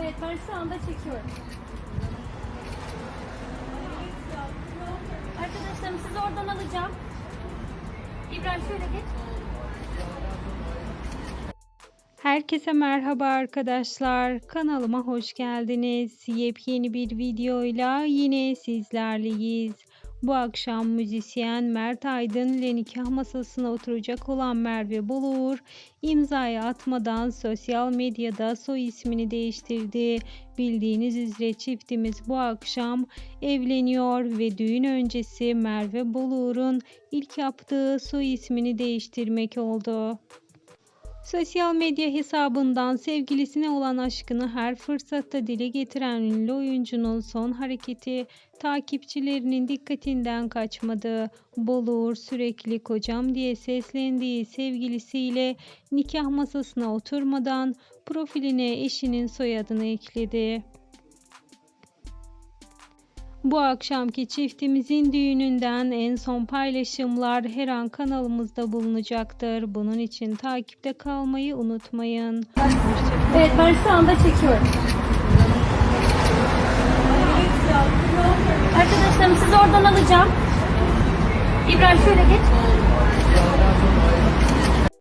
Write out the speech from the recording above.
Evet ben şu anda çekiyorum. Arkadaşlarım sizi oradan alacağım. İbrahim şöyle geç. Herkese merhaba arkadaşlar. Kanalıma hoş geldiniz. Yepyeni bir videoyla yine sizlerleyiz. Bu akşam müzisyen Mert Aydın ile nikah masasına oturacak olan Merve Bolur imzayı atmadan sosyal medyada soy ismini değiştirdi. Bildiğiniz üzere çiftimiz bu akşam evleniyor ve düğün öncesi Merve Bolur'un ilk yaptığı soy ismini değiştirmek oldu. Sosyal medya hesabından sevgilisine olan aşkını her fırsatta dile getiren ünlü oyuncunun son hareketi takipçilerinin dikkatinden kaçmadı. Bolur sürekli kocam diye seslendiği sevgilisiyle nikah masasına oturmadan profiline eşinin soyadını ekledi. Bu akşamki çiftimizin düğününden en son paylaşımlar her an kanalımızda bulunacaktır. Bunun için takipte kalmayı unutmayın. Evet ben şu anda çekiyorum. Arkadaşlarım sizi oradan alacağım. İbrahim şöyle geç.